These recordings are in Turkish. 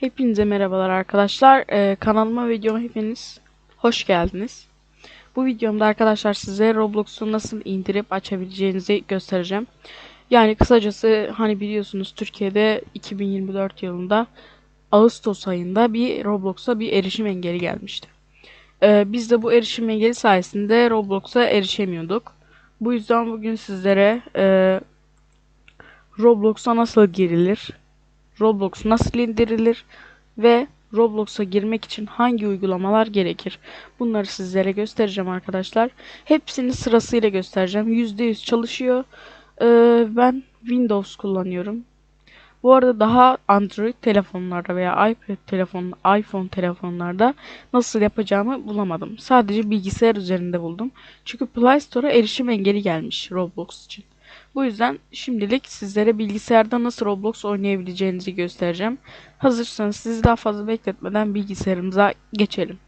Hepinize merhabalar arkadaşlar. Ee, kanalıma videoma hepiniz hoş geldiniz. Bu videomda arkadaşlar size Roblox'u nasıl indirip açabileceğinizi göstereceğim. Yani kısacası hani biliyorsunuz Türkiye'de 2024 yılında Ağustos ayında bir Roblox'a bir erişim engeli gelmişti. Ee, biz de bu erişim engeli sayesinde Roblox'a erişemiyorduk. Bu yüzden bugün sizlere e, Roblox'a nasıl girilir, Roblox nasıl indirilir ve Roblox'a girmek için hangi uygulamalar gerekir? Bunları sizlere göstereceğim arkadaşlar. Hepsini sırasıyla göstereceğim. %100 çalışıyor. Ee, ben Windows kullanıyorum. Bu arada daha Android telefonlarda veya iPad telefon, iPhone telefonlarda nasıl yapacağımı bulamadım. Sadece bilgisayar üzerinde buldum. Çünkü Play Store'a erişim engeli gelmiş Roblox için. Bu yüzden şimdilik sizlere bilgisayarda nasıl Roblox oynayabileceğinizi göstereceğim. Hazırsanız sizi daha fazla bekletmeden bilgisayarımıza geçelim.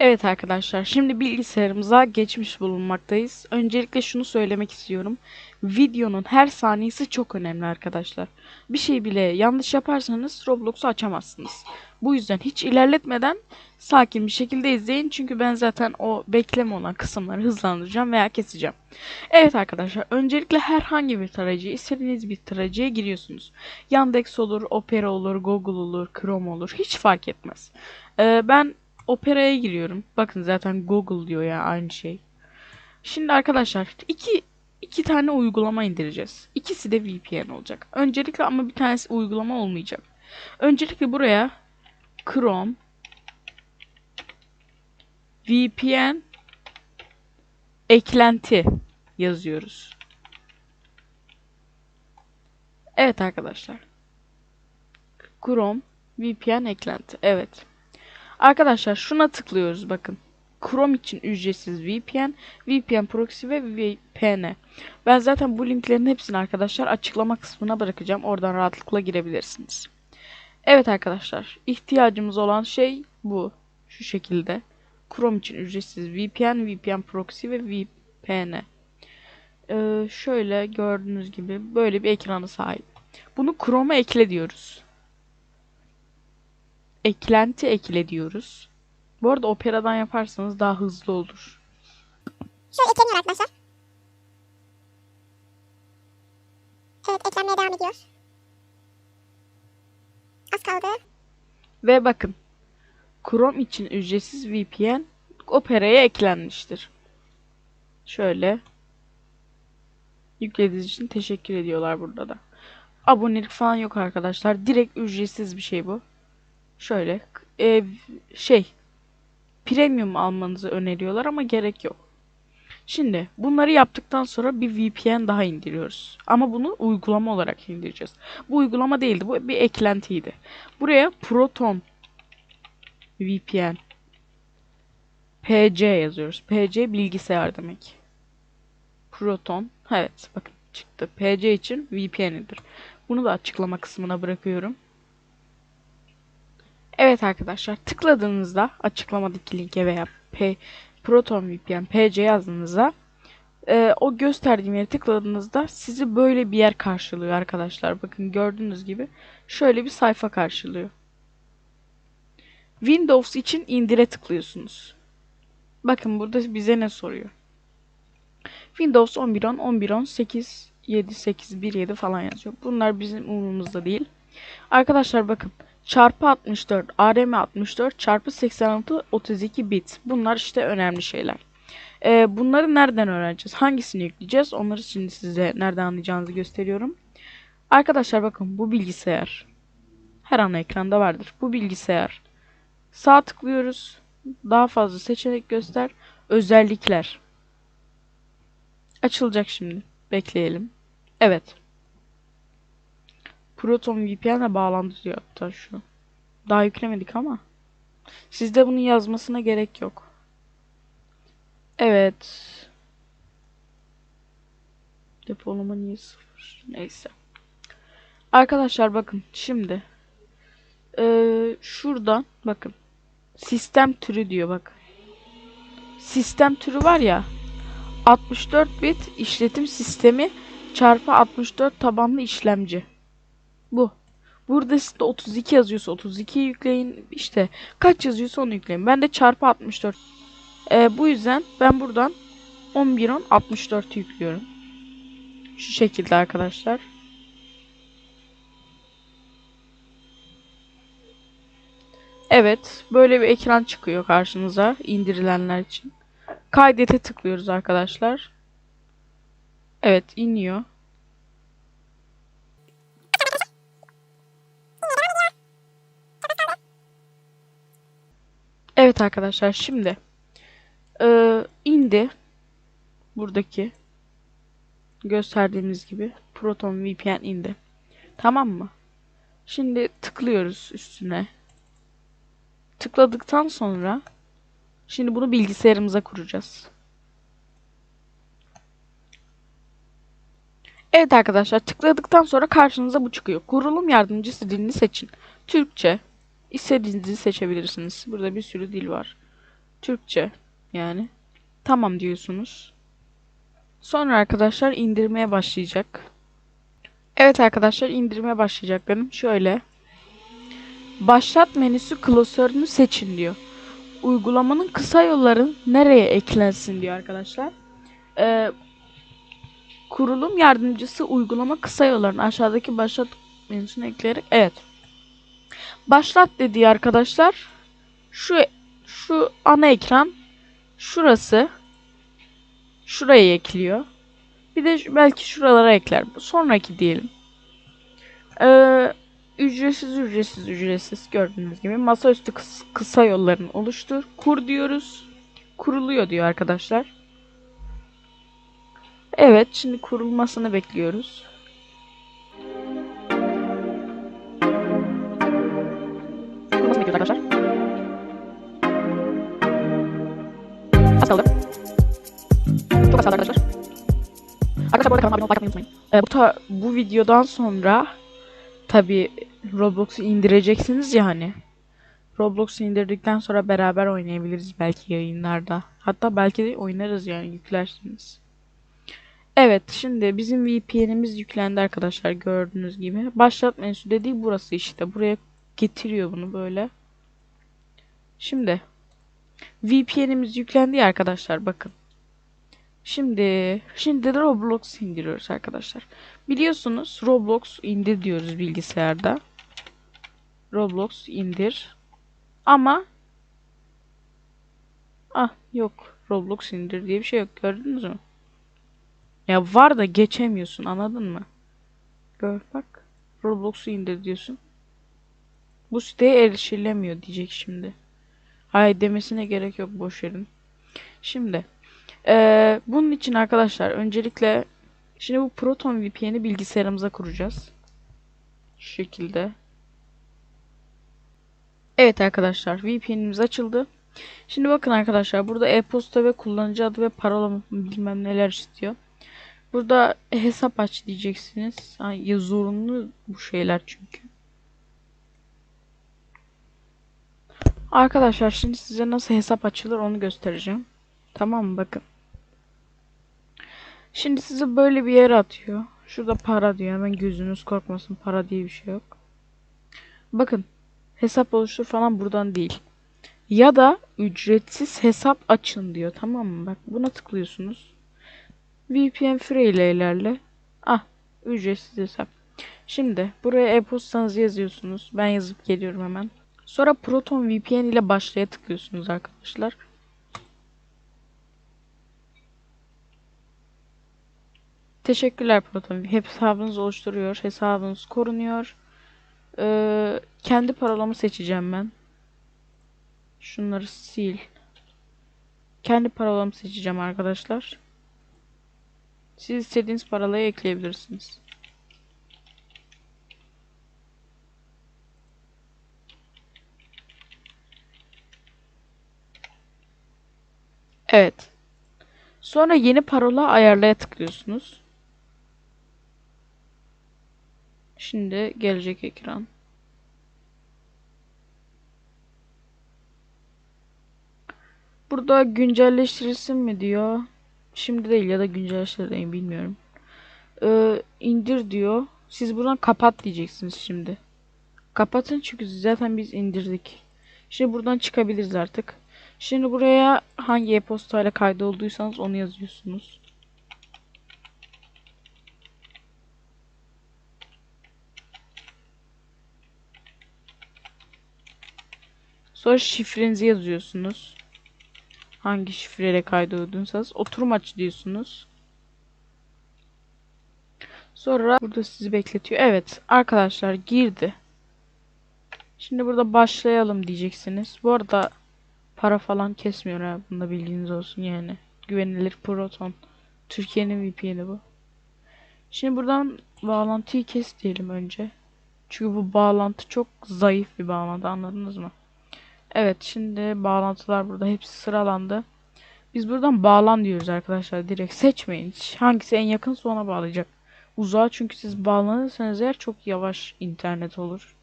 Evet arkadaşlar şimdi bilgisayarımıza geçmiş bulunmaktayız. Öncelikle şunu söylemek istiyorum. Videonun her saniyesi çok önemli arkadaşlar. Bir şey bile yanlış yaparsanız Roblox'u açamazsınız. Bu yüzden hiç ilerletmeden sakin bir şekilde izleyin. Çünkü ben zaten o bekleme olan kısımları hızlandıracağım veya keseceğim. Evet arkadaşlar öncelikle herhangi bir tarayıcı istediğiniz bir tarayıcıya giriyorsunuz. Yandex olur, Opera olur, Google olur, Chrome olur hiç fark etmez. Ee, ben Opera'ya giriyorum. Bakın zaten Google diyor ya aynı şey. Şimdi arkadaşlar iki iki tane uygulama indireceğiz. İkisi de VPN olacak. Öncelikle ama bir tanesi uygulama olmayacak. Öncelikle buraya Chrome VPN eklenti yazıyoruz. Evet arkadaşlar. Chrome VPN eklenti. Evet. Arkadaşlar şuna tıklıyoruz bakın. Chrome için ücretsiz VPN, VPN proxy ve VPN. Ben zaten bu linklerin hepsini arkadaşlar açıklama kısmına bırakacağım. Oradan rahatlıkla girebilirsiniz. Evet arkadaşlar, ihtiyacımız olan şey bu. Şu şekilde. Chrome için ücretsiz VPN, VPN proxy ve VPN. Ee, şöyle gördüğünüz gibi böyle bir ekranı sahip. Bunu Chrome'a ekle diyoruz. Eklenti ekle diyoruz. Bu arada Opera'dan yaparsanız daha hızlı olur. Şöyle ekleniyor arkadaşlar. Evet eklenmeye devam ediyor. Az kaldı. Ve bakın. Chrome için ücretsiz VPN Opera'ya eklenmiştir. Şöyle. Yüklediğiniz için teşekkür ediyorlar burada da. Abonelik falan yok arkadaşlar. Direkt ücretsiz bir şey bu. Şöyle. e, şey. Premium almanızı öneriyorlar ama gerek yok. Şimdi bunları yaptıktan sonra bir VPN daha indiriyoruz. Ama bunu uygulama olarak indireceğiz. Bu uygulama değildi. Bu bir eklentiydi. Buraya Proton VPN PC yazıyoruz. PC bilgisayar demek. Proton. Evet bakın çıktı. PC için VPN'idir. Bunu da açıklama kısmına bırakıyorum. Evet arkadaşlar tıkladığınızda açıklamadaki linke veya P Proton VPN PC yazdığınızda e, o gösterdiğim yere tıkladığınızda sizi böyle bir yer karşılıyor arkadaşlar. Bakın gördüğünüz gibi şöyle bir sayfa karşılıyor. Windows için indire tıklıyorsunuz. Bakın burada bize ne soruyor. Windows 11.10, 11.10, 8, 7, 8, 1, 7 falan yazıyor. Bunlar bizim umurumuzda değil. Arkadaşlar bakın çarpı 64, ARM 64, çarpı 86, 32 bit. Bunlar işte önemli şeyler. Ee, bunları nereden öğreneceğiz? Hangisini yükleyeceğiz? Onları şimdi size nereden anlayacağınızı gösteriyorum. Arkadaşlar bakın bu bilgisayar. Her an ekranda vardır. Bu bilgisayar. Sağ tıklıyoruz. Daha fazla seçenek göster. Özellikler. Açılacak şimdi. Bekleyelim. Evet. Proton VPN'le bağlandı diyor hatta şu. Daha yüklemedik ama. Sizde bunun yazmasına gerek yok. Evet. Depolama niye sıfır? Neyse. Arkadaşlar bakın şimdi. Ee, şuradan bakın. Sistem türü diyor bak. Sistem türü var ya. 64 bit işletim sistemi çarpı 64 tabanlı işlemci. Bu. Burada sizde 32 yazıyorsa 32 yükleyin. İşte kaç yazıyorsa onu yükleyin. Ben de çarpı 64. Ee, bu yüzden ben buradan 11 10 64 yüklüyorum. Şu şekilde arkadaşlar. Evet, böyle bir ekran çıkıyor karşınıza indirilenler için. Kaydete tıklıyoruz arkadaşlar. Evet, iniyor. Evet arkadaşlar, şimdi eee, indi. Buradaki gösterdiğimiz gibi Proton VPN indi. Tamam mı? Şimdi tıklıyoruz üstüne. Tıkladıktan sonra şimdi bunu bilgisayarımıza kuracağız. Evet arkadaşlar tıkladıktan sonra karşınıza bu çıkıyor. Kurulum yardımcısı dilini seçin. Türkçe. İstediğiniz dili seçebilirsiniz. Burada bir sürü dil var. Türkçe yani. Tamam diyorsunuz. Sonra arkadaşlar indirmeye başlayacak. Evet arkadaşlar indirmeye başlayacak benim. Şöyle. Başlat menüsü klasörünü seçin diyor. Uygulamanın kısa yolları nereye eklensin diyor arkadaşlar. Ee, kurulum yardımcısı uygulama kısa yollarını aşağıdaki başlat menüsüne ekleyerek evet. Başlat dediği arkadaşlar şu şu ana ekran şurası şuraya ekliyor. Bir de belki şuralara ekler. Sonraki diyelim. Ee, ücretsiz ücretsiz ücretsiz gördüğünüz gibi masaüstü kıs- kısa yollarını oluştur. Kur diyoruz. Kuruluyor diyor arkadaşlar. Evet şimdi kurulmasını bekliyoruz. Kaldı. Çok az arkadaşlar. Arkadaşlar bu arada kanalıma abone olmayı unutmayın. Ee, bu, ta- bu videodan sonra tabi Roblox'u indireceksiniz ya hani. Roblox'u indirdikten sonra beraber oynayabiliriz belki yayınlarda. Hatta belki de oynarız yani yüklersiniz. Evet şimdi bizim VPN'imiz yüklendi arkadaşlar gördüğünüz gibi. Başlat menüsü dediği burası işte. Buraya getiriyor bunu böyle. Şimdi VPN'imiz yüklendi ya arkadaşlar bakın. Şimdi şimdi de Roblox indiriyoruz arkadaşlar. Biliyorsunuz Roblox indir diyoruz bilgisayarda. Roblox indir. Ama ah yok Roblox indir diye bir şey yok gördünüz mü? Ya var da geçemiyorsun anladın mı? Gör bak Roblox'u indir diyorsun. Bu siteye erişilemiyor diyecek şimdi. Hayır demesine gerek yok boş verin. Şimdi eee, bunun için arkadaşlar öncelikle şimdi bu Proton VPN'i bilgisayarımıza kuracağız. Şu şekilde. Evet arkadaşlar VPN'imiz açıldı. Şimdi bakın arkadaşlar burada e-posta ve kullanıcı adı ve parola bilmem neler istiyor. Burada hesap aç diyeceksiniz. Ay, ya zorunlu bu şeyler çünkü. Arkadaşlar şimdi size nasıl hesap açılır onu göstereceğim. Tamam mı? Bakın. Şimdi sizi böyle bir yere atıyor. Şurada para diyor. Hemen gözünüz korkmasın. Para diye bir şey yok. Bakın. Hesap oluştur falan buradan değil. Ya da ücretsiz hesap açın diyor. Tamam mı? Bak buna tıklıyorsunuz. VPN Free ile ilerle. Ah. Ücretsiz hesap. Şimdi buraya e-postanızı yazıyorsunuz. Ben yazıp geliyorum hemen. Sonra Proton VPN ile başlaya tıklıyorsunuz arkadaşlar. Teşekkürler Proton. Hesabınız oluşturuyor. Hesabınız korunuyor. Ee, kendi parolamı seçeceğim ben. Şunları sil. Kendi parolamı seçeceğim arkadaşlar. Siz istediğiniz parolayı ekleyebilirsiniz. Evet. Sonra yeni parola ayarlaya tıklıyorsunuz. Şimdi gelecek ekran. Burada güncelleştirilsin mi diyor. Şimdi değil ya da güncelleştirilsin bilmiyorum. Ee, indir diyor. Siz buradan kapat diyeceksiniz şimdi. Kapatın çünkü zaten biz indirdik. Şimdi buradan çıkabiliriz artık. Şimdi buraya hangi e-postayla kaydolduysanız onu yazıyorsunuz. Sonra şifrenizi yazıyorsunuz. Hangi şifreyle kaydolduysanız oturum aç diyorsunuz. Sonra burada sizi bekletiyor. Evet arkadaşlar girdi. Şimdi burada başlayalım diyeceksiniz. Bu arada para falan kesmiyor ha. Bunda bilginiz olsun yani. Güvenilir Proton. Türkiye'nin VPN'i bu. Şimdi buradan bağlantıyı kes diyelim önce. Çünkü bu bağlantı çok zayıf bir bağlantı anladınız mı? Evet şimdi bağlantılar burada hepsi sıralandı. Biz buradan bağlan diyoruz arkadaşlar. Direkt seçmeyin. Hangisi en yakınsa ona bağlayacak. Uzağa çünkü siz bağlanırsanız eğer çok yavaş internet olur.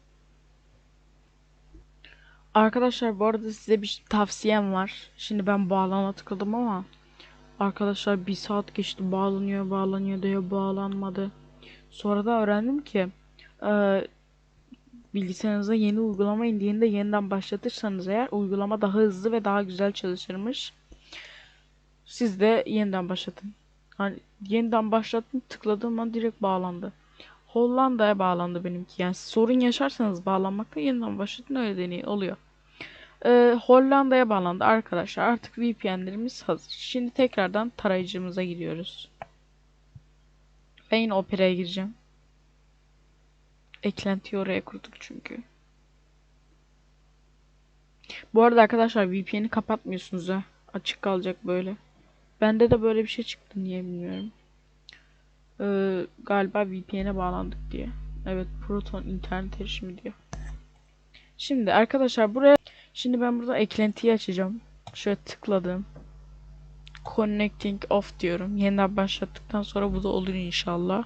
Arkadaşlar bu arada size bir tavsiyem var. Şimdi ben bağlana tıkladım ama arkadaşlar bir saat geçti bağlanıyor bağlanıyor diyor bağlanmadı. Sonra da öğrendim ki e, bilgisayarınıza yeni uygulama indiğinde yeniden başlatırsanız eğer uygulama daha hızlı ve daha güzel çalışırmış. Siz de yeniden başlatın. Hani yeniden başlattım tıkladığım an direkt bağlandı. Hollanda'ya bağlandı benimki. Yani sorun yaşarsanız bağlanmakta yeniden başlatın öyle deneyin oluyor. Ee, Hollanda'ya bağlandı arkadaşlar. Artık VPN'lerimiz hazır. Şimdi tekrardan tarayıcımıza giriyoruz. Ben yine Opera'ya gireceğim. Eklentiyi oraya kurduk çünkü. Bu arada arkadaşlar VPN'i kapatmıyorsunuz ha. Açık kalacak böyle. Bende de böyle bir şey çıktı niye bilmiyorum. Ee, galiba VPN'e bağlandık diye. Evet Proton internet erişimi diyor. Şimdi arkadaşlar buraya şimdi ben burada eklentiyi açacağım. Şöyle tıkladım. Connecting off diyorum. Yeniden başlattıktan sonra bu da olur inşallah.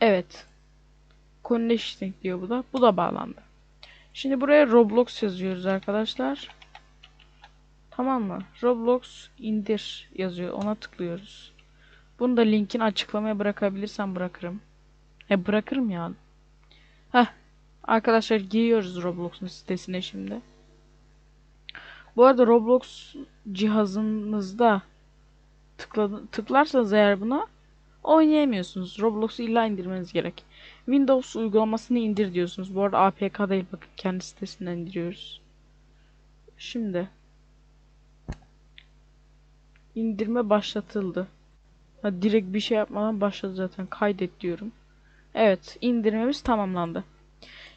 Evet. Connecting diyor bu da. Bu da bağlandı. Şimdi buraya Roblox yazıyoruz arkadaşlar. Tamam mı? Roblox indir yazıyor. Ona tıklıyoruz. Bunu da linkin açıklamaya bırakabilirsem bırakırım. E bırakırım ya. Heh. Arkadaşlar giriyoruz Roblox'un sitesine şimdi. Bu arada Roblox cihazınızda tıkladı, tıklarsanız eğer buna oynayamıyorsunuz. Roblox'u illa indirmeniz gerek. Windows uygulamasını indir diyorsunuz. Bu arada APK değil bakın kendi sitesinden indiriyoruz. Şimdi indirme başlatıldı. Ha, direkt bir şey yapmadan başladı zaten. Kaydet diyorum. Evet, indirmemiz tamamlandı.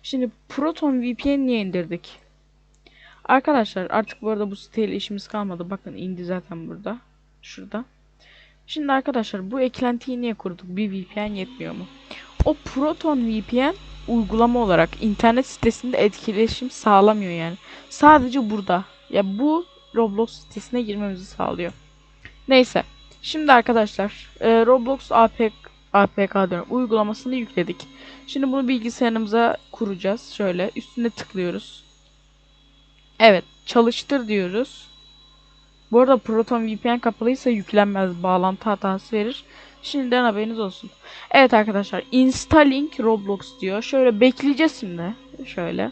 Şimdi Proton VPN niye indirdik? Arkadaşlar artık bu arada bu siteyle işimiz kalmadı. Bakın indi zaten burada. Şurada. Şimdi arkadaşlar bu eklentiyi niye kurduk? Bir VPN yetmiyor mu? O Proton VPN uygulama olarak internet sitesinde etkileşim sağlamıyor yani. Sadece burada. Ya bu Roblox sitesine girmemizi sağlıyor. Neyse. Şimdi arkadaşlar e, Roblox APK, APK diyorum, uygulamasını yükledik. Şimdi bunu bilgisayarımıza kuracağız. Şöyle üstüne tıklıyoruz. Evet çalıştır diyoruz. Bu arada Proton VPN kapalıysa yüklenmez. Bağlantı hatası verir. Şimdiden haberiniz olsun. Evet arkadaşlar. Installing Roblox diyor. Şöyle bekleyeceğiz şimdi. Şöyle.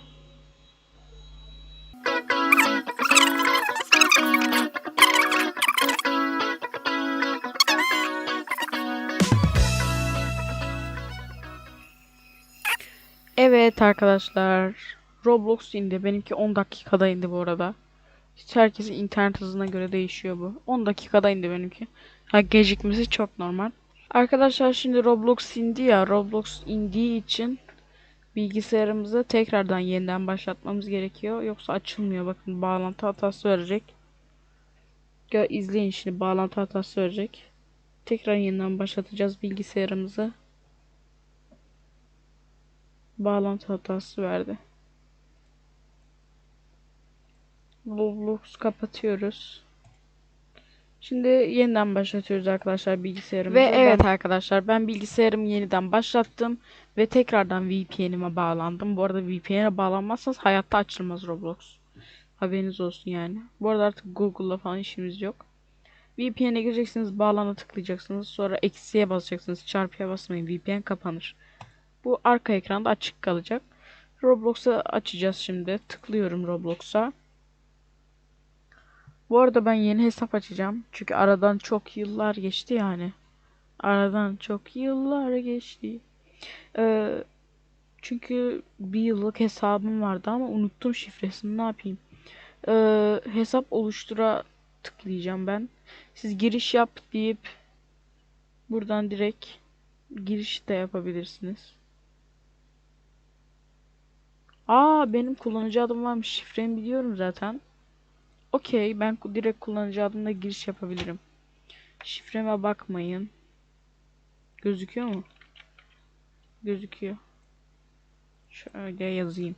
Evet arkadaşlar. Roblox indi. Benimki 10 dakikada indi bu arada. Hiç herkesin internet hızına göre değişiyor bu. 10 dakikada indi benimki. Ha gecikmesi çok normal. Arkadaşlar şimdi Roblox indi ya. Roblox indiği için bilgisayarımızı tekrardan yeniden başlatmamız gerekiyor. Yoksa açılmıyor. Bakın bağlantı hatası verecek. Gö izleyin şimdi bağlantı hatası verecek. Tekrar yeniden başlatacağız bilgisayarımızı. Bağlantı hatası verdi. Roblox kapatıyoruz. Şimdi yeniden başlatıyoruz arkadaşlar bilgisayarımızı. Ve evet arkadaşlar ben bilgisayarımı yeniden başlattım ve tekrardan VPN'ime bağlandım. Bu arada VPN'e bağlanmazsanız hayatta açılmaz Roblox. Haberiniz olsun yani. Bu arada artık Google'la falan işimiz yok. VPN'e gireceksiniz, bağlana tıklayacaksınız. Sonra eksiye basacaksınız. Çarpıya basmayın. VPN kapanır. Bu arka ekranda açık kalacak. Roblox'u açacağız şimdi. Tıklıyorum Roblox'a. Bu arada ben yeni hesap açacağım. Çünkü aradan çok yıllar geçti yani. Aradan çok yıllar geçti. Ee, çünkü bir yıllık hesabım vardı ama unuttum şifresini. Ne yapayım? Ee, hesap oluştura tıklayacağım ben. Siz giriş yap deyip buradan direkt giriş de yapabilirsiniz. Aa benim kullanıcı adım varmış. Şifremi biliyorum zaten. Okey ben direkt kullanıcı adımla giriş yapabilirim. Şifreme bakmayın. Gözüküyor mu? Gözüküyor. Şöyle yazayım.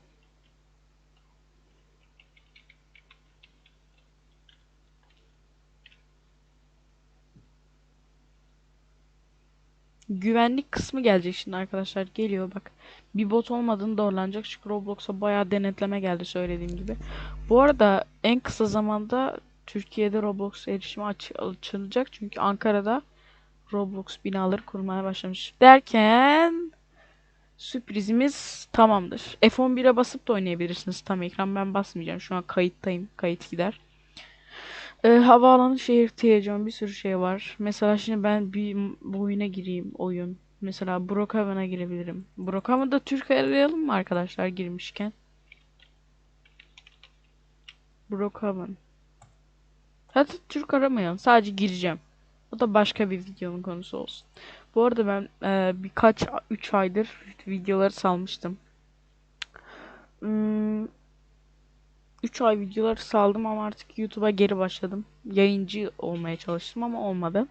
Güvenlik kısmı gelecek şimdi arkadaşlar. Geliyor bak. Bir bot olmadığını doğrulanacak. Çünkü Roblox'a bayağı denetleme geldi söylediğim gibi. Bu arada en kısa zamanda Türkiye'de Roblox erişimi aç açılacak. Çünkü Ankara'da Roblox binaları kurmaya başlamış. Derken sürprizimiz tamamdır. F11'e basıp da oynayabilirsiniz tam ekran. Ben basmayacağım. Şu an kayıttayım. Kayıt gider. Ee, havaalanı şehir televizyon bir sürü şey var. Mesela şimdi ben bir m- oyuna gireyim oyun. Mesela Brookhaven'a girebilirim. Brookhaven'da Türk arayalım mı arkadaşlar girmişken? Brookhaven. Hatta Türk aramayalım. Sadece gireceğim. O da başka bir videonun konusu olsun. Bu arada ben e, birkaç 3 aydır videoları salmıştım. Hmm, 3 ay videoları saldım ama artık YouTube'a geri başladım. Yayıncı olmaya çalıştım ama olmadı.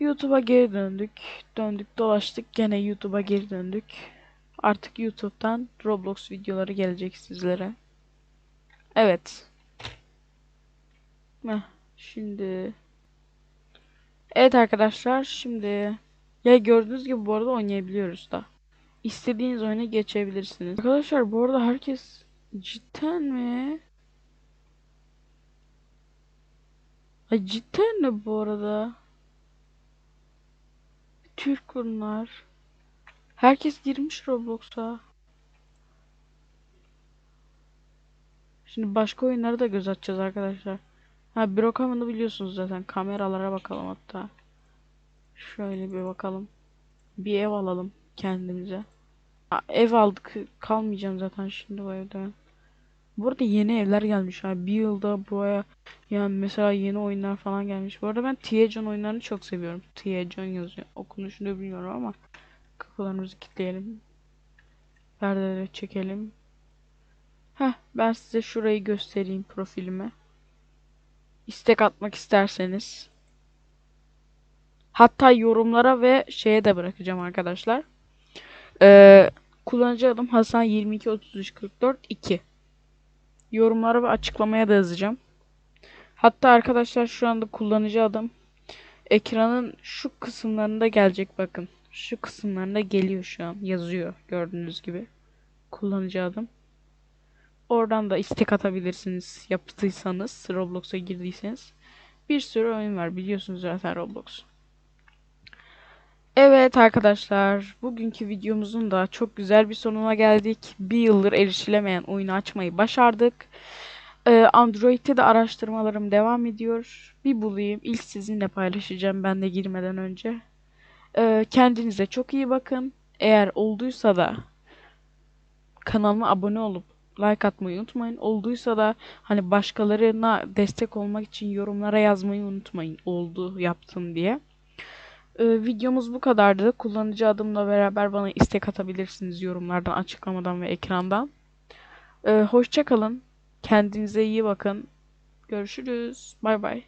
YouTube'a geri döndük. Döndük dolaştık. Gene YouTube'a geri döndük. Artık YouTube'dan Roblox videoları gelecek sizlere. Evet. Heh, şimdi Evet arkadaşlar şimdi ya gördüğünüz gibi bu arada oynayabiliyoruz da. İstediğiniz oyuna geçebilirsiniz. Arkadaşlar bu arada herkes cidden mi? Ay cidden mi bu arada? Türk bunlar. Herkes girmiş Roblox'a. Şimdi başka oyunlara da göz atacağız arkadaşlar. Ha Brookhaven'ı biliyorsunuz zaten. Kameralara bakalım hatta. Şöyle bir bakalım. Bir ev alalım kendimize. Ha, ev aldık. Kalmayacağım zaten şimdi bu evde. Bu arada yeni evler gelmiş ha. Bir yılda buraya yani mesela yeni oyunlar falan gelmiş. Bu arada ben Tiajon oyunlarını çok seviyorum. Tiajon yazıyor. Okunuşunu bilmiyorum ama kapılarımızı kilitleyelim. Perdeleri çekelim. Heh, ben size şurayı göstereyim profilime. İstek atmak isterseniz. Hatta yorumlara ve şeye de bırakacağım arkadaşlar. Ee, kullanıcı adım Hasan 22 33 44 2. Yorumlara ve açıklamaya da yazacağım. Hatta arkadaşlar şu anda kullanıcı adım ekranın şu kısımlarında gelecek bakın. Şu kısımlarında geliyor şu an. Yazıyor gördüğünüz gibi. Kullanıcı adım. Oradan da istek atabilirsiniz yaptıysanız, Roblox'a girdiyseniz. Bir sürü oyun var biliyorsunuz zaten Roblox. Evet arkadaşlar, bugünkü videomuzun da çok güzel bir sonuna geldik. Bir yıldır erişilemeyen oyunu açmayı başardık. Ee, Android'te de araştırmalarım devam ediyor. Bir bulayım, ilk sizinle paylaşacağım ben de girmeden önce. Ee, kendinize çok iyi bakın. Eğer olduysa da kanalıma abone olup like atmayı unutmayın. Olduysa da hani başkalarına destek olmak için yorumlara yazmayı unutmayın. Oldu, yaptım diye. Ee, videomuz bu kadardı. Kullanıcı adımla beraber bana istek atabilirsiniz yorumlardan, açıklamadan ve ekrandan. Ee, hoşça kalın. Kendinize iyi bakın. Görüşürüz. Bay bay.